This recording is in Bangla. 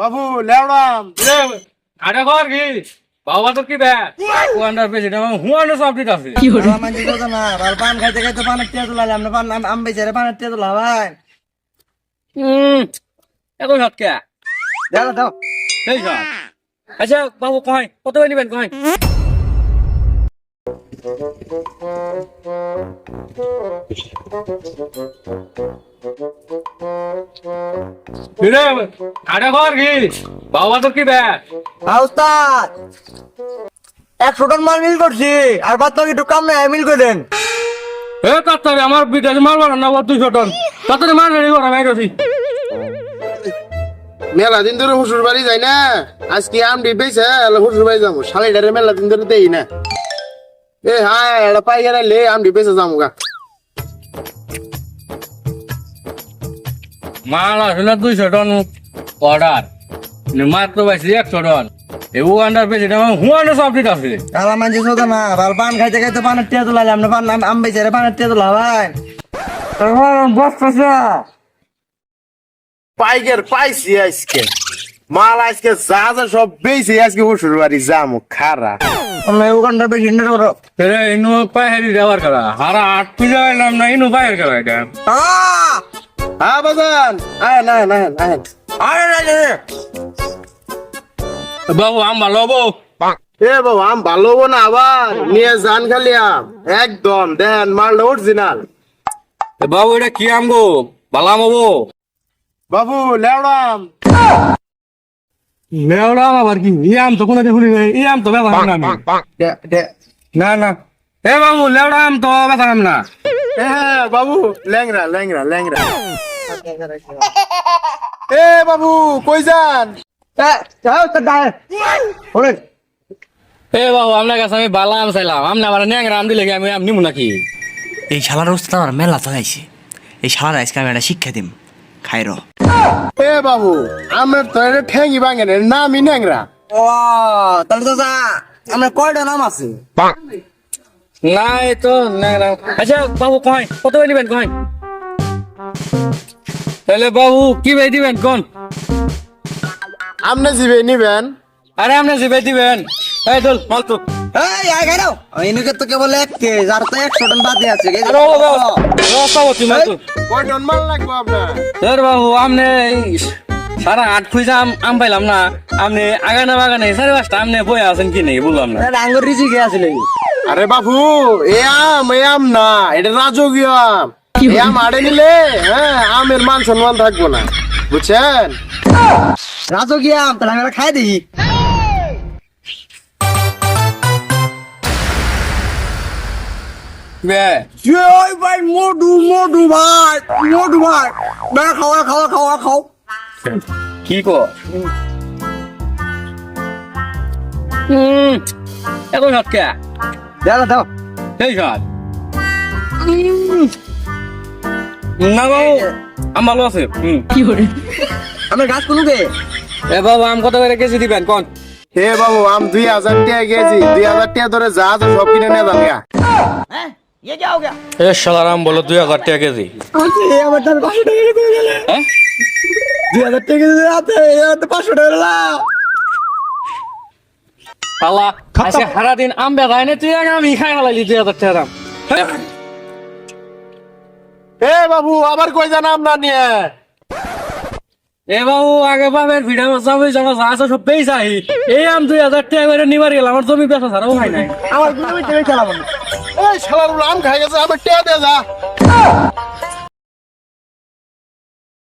বাবু লেওড়াম। আরে কর কি? বাবা তো কি বে ওয়ান্ডার পেজে হুয়ান্ডার সব ঠিক আছে। আমার দিকে তো না। আর পান খাইতে খাইতে পানের টিয়া তোলা আমরা পান আম- বেচারে পানের টিয়া তোলা ভাই। হুম এত কে? দাও দাও সাত আচ্ছা বাবু কয়? কত নিবেন কয়? কিরে কি? বাবা তো কি একশো টন মাল মিল করছি আর বাদ বাকি একটু কম নেই মিল করে দেন। এ তাড়াতাড়ি আমার বিদেশে না ও টন তাড়াতাড়ি মার রেডি করা ভাই রসি মেলা দিন ধরে হুসুর বাড়ি যাই না? আজকে আমডি পেয়েছে হুসুর বাড়ি যাব। শালিডারে মেলা দিন ধরে দেই না। এ হ্যাঁ এটা পাই গেলে আমডি পেয়েছে যাব গা মাল আসলে দুইশো টন অর্ডার মাত্র পাইছি একশো টন। এই ওয়ান্ডার পেজে হুয়ান্ডার সব ঠিক আছে। কালা মাঝে সোদা না আর পান খাইতে খাইতে পানের টিয়া তোলা আমরা পান আম- আম বেচারে পানের টিয়া তোলা ভাই বসতেছে। পাইকার পাইছি আজকে। মাল আজকে যা যা সব পেয়েছি আজকে হুসুর বাড়ি যাব খারা। আমরা ওখানটা বেশি না করো এরে ইনু পাহাড়ি দেওয়ার খেলা। হারা আট পূজা এলাম না ইনু পাহাড় খেলা এটা। আহ! হ্যাঁ বাজান। আয় না না না আরে রে বাবু আম ভালো হব? এ বাবু আম ভালো হব না আবার? নিয়ে যান খালি আম। একদম দেন মালটা অরিজিনাল বাবু এটা কি আম গো? ভালো আম হব? বাবু লেওড়াম লেওড়াম আবার কি? ই আম তো কোনো দেখুনি ই আম তো ব্যথা না না না। এ বাবু লেওড়াম তো ব্যথা না। এ হ্যাঁ, বাবু ল্যাংরা ল্যাংরা ল্যাংরা এ বাবু কই যান? এ, যাও তো দাঁড়। ওরে, এ বাবু আপনার কাছে আমি ভালো আম চাইলাম। আপনি আমার ন্যাংরা আম দিলে আমি আম নিমু নাকি? এই শালার উস্তাদ আমার মেলা চালাইছে। এই শালার আজকে আমি একটা শিক্ষা দিম। খাইর এ বাবু আমার তো এটা ঠ্যাঙ্গি ভাঙে না নামই ন্যাংরা। ও, তাহলে তো যা, আমরা কয়টা নাম আছে? না এই তো ন্যাংরা আচ্ছা বাবু কয়? কত দিবেন কয়? তাহলে বাবু কি ভাই দিবেন কোন? আপনি জিবে নিবেন। আরে আপনি ভাই দিবেন। এই দল মাল তো। এই, আয় খাইরাও। এনুকে তো কেবল এক কেজ, আর তো একশো টন বাদে আছে। আরে ও বাবু রাস্তা বতি মাল তো। কয় টন মাল লাগবো আপনার? ধর বাবু আপনি সারা আট খুঁজে আম আম পাইলাম না। আপনি আগানে বাগানে সাড়ে পাঁচটা আপনি বই আছেন কি নেই বললাম না। আঙ্গুর রিজিকে আছিল এই। আরে বাবু এ আম এ আম না এটা রাজকীয় আম। আম আড়ে নিলে হ্যাঁ আমের মান সম্মান থাকব না বুঝছেন? রাজকীয় আম, তাহলে আমি খাই দিই ভাই মধু মধু ভাই মধু ভাই। খাওয়া খাওয়া খাওয়া খাও কি কো? এত সাত কে দাও। দাও না বাবু আমি ভালো আছে হুম। গাছ কোনো কে এ বাবু আম কত করে কেজি দিবেন? কোন? এ বাবু আম দুই হাজার টিয়া কেজি। দুই হাজার টিয়া ধরে যা আছে সব কিনে নিয়ে যান হ্যাঁ, ইয়ে এ শালার আম বলো দুই হাজার টিয়া কেজি। আচ্ছা, কেজি গেলে। হ্যাঁ? দুই হাজার টাকা কেজি আছে পাঁচশো টাকা আল্লাহ সারাদিন আম বেড়ায় নে তুই আমি খাই হালাইলি দুই হাজার টাকা দাম এ বাবু আবার কই জানা আম না নিয়ে? এ বাবু আগে পাবেন ভিড়া মাছা হয়ে যাওয়া যা আছে সব পেয়ে যাই এই আম দুই হাজার টাকা করে নিবার গেলাম আমার জমি বেচা ছাড়াও খাই নাই। আমার জমি মিনিট খেলাম এই শালার আম খাই গেছে আমার টেয়া দে যা।